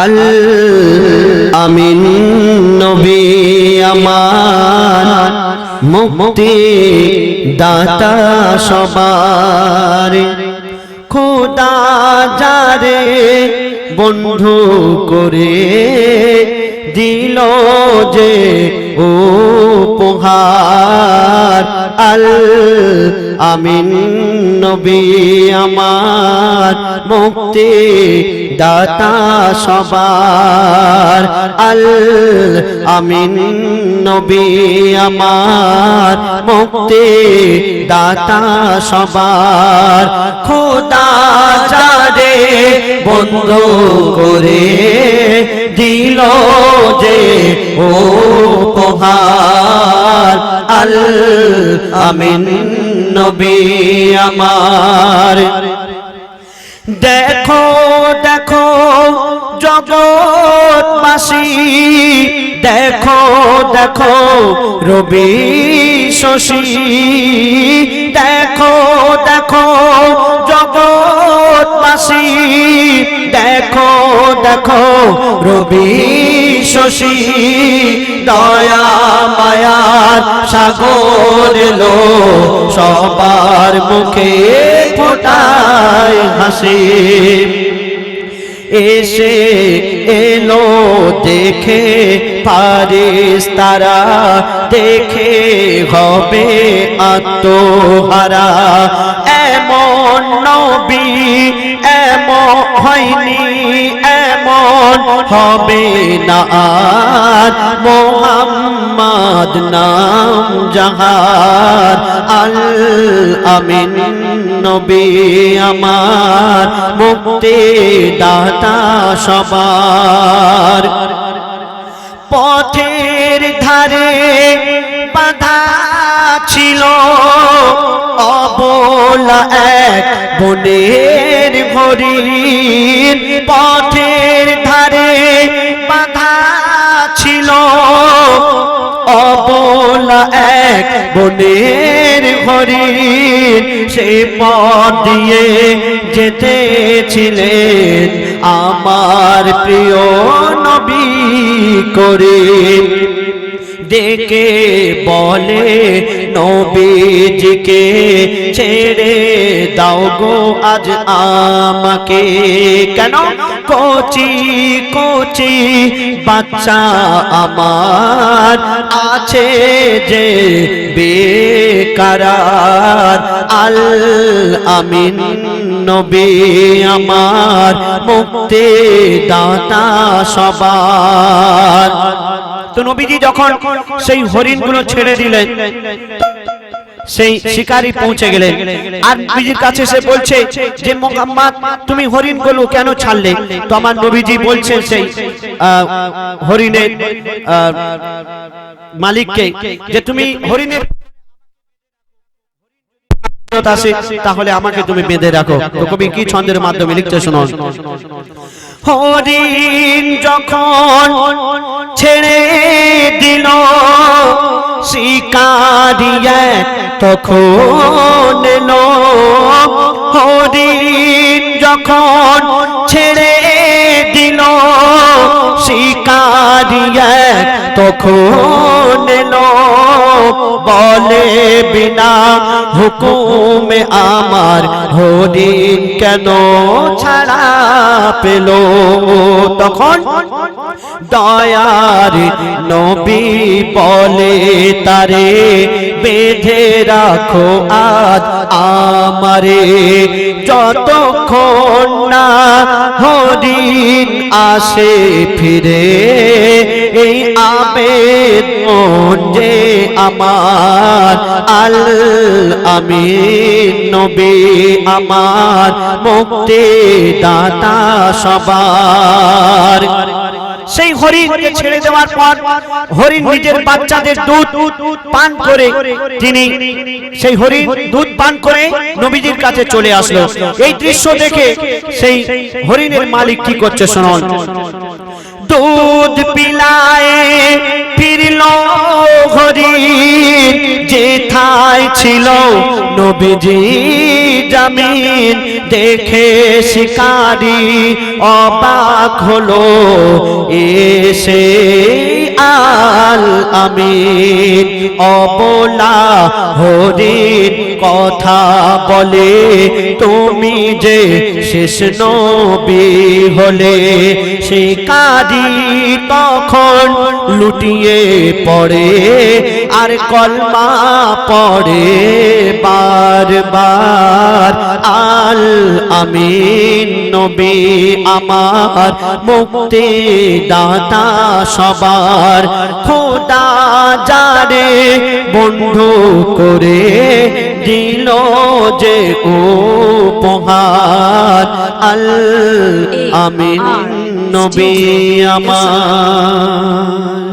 আল আমিন নবী আমার, মুক্তি দাতা সবার। খোদা যারে বন্ধু করে দিল যে ও পোহার আল আমিন নবী আমার মুক্তি দাতা সবার। আল আমিন নবী আমার মুক্তি দাতা সবার। খোদা যারে বন্ধ করে দিল যে ও পোহার আল আমিন নবী আমার। দেখো দেখো, জগৎবাসী। দেখো দেখো, রবি শশী। দেখো দেখো, জগৎবাসী। দেখো দেখো, রবি শশী দয়া মায়ার সাগর লো সবার মুখে ফোটায় হাসি। এসে এলো দেখে পারিস তারা, দেখে হবে আত্মহারা। এমন নবী এমন হয়নি, এমন হবে না আর। মোহাম্মদ নাম জাহার আল আমিন। নবী আমার মুক্তি দাতা সবার। পথের ধারে বাধা ছিল, অবলা এক বনের হরিণ। পথের ধারে এক বনের হরিণ সে পথ দিয়ে যেতেছিলেন আমার প্রিয় নবী করে ডেকে বলে, নবীজিকে ছেড়ে দাও গো, আজ আমাকে। কেন? কোচি কোচি বাচ্চা আমার আছে যে বেকারার। আল আমিন নবী আমার মুক্তি দাতা সবার। তো নবীজি যখন সেই হরিণগুলো ছেড়ে দিলেন সেই শিকারি পৌঁছে গেলেন আর নবীজির কাছে সে বলছে যে, মোহাম্মদ, তুমি হরিণ হরিণগুলো কেন ছাড়লে? তো আমার নবীজি বলছে সেই হরিণের মালিককে যে, তুমি হরিণের আসে, তাহলে আমাকে তুমি বেঁধে রাখো। কবি কি ছন্দের মাধ্যমে লিখতে শোনো হরিণ যখন ছেড়ে দিল শিকারিয়া তখন হরিণ যখন ছেড়ে দিল শিকারিয়া তখন বলে বিনা হুকুমে আমার হরিণ কেন ছাড়া পেল? তখন দয়ার নবী বলে, তারে বেঁধে রাখো আজ আমারে। যতক্ষণ না হরিণ আসে ফিরে, এই আবেদন যে আমার, আল আমিন নবী আমার মুক্তি দাতা সবার। সেই হরিণকে ছেড়ে দেওয়ার পর হরিণ নিজের বাচ্চাদের দুধ পান করে তিনি সেই হরিণ দুধ পান করে নবীজির কাছে চলে আসলো। এই দৃশ্য দেখে সেই হরিণের মালিক কি করছে শুনুন। দুধ পিলায় ফিরল হরিণ যেথায় ছিল নবীজি জামিন, দেখে শিকারি অবাক হলো এসে আল আমিন। অবলা হরিণ কথা বলে, তুমি যে শেষ নবী হলে, শিকারি তখন লুটিয়ে পড়ে, আর কলমা পড়ে বারবার। আল আমিন, নবী আমার মুক্তি দাতা সবার। খোদা যারে বন্ধু করে দিল যে উপহার। আল আমিন নবী আমার।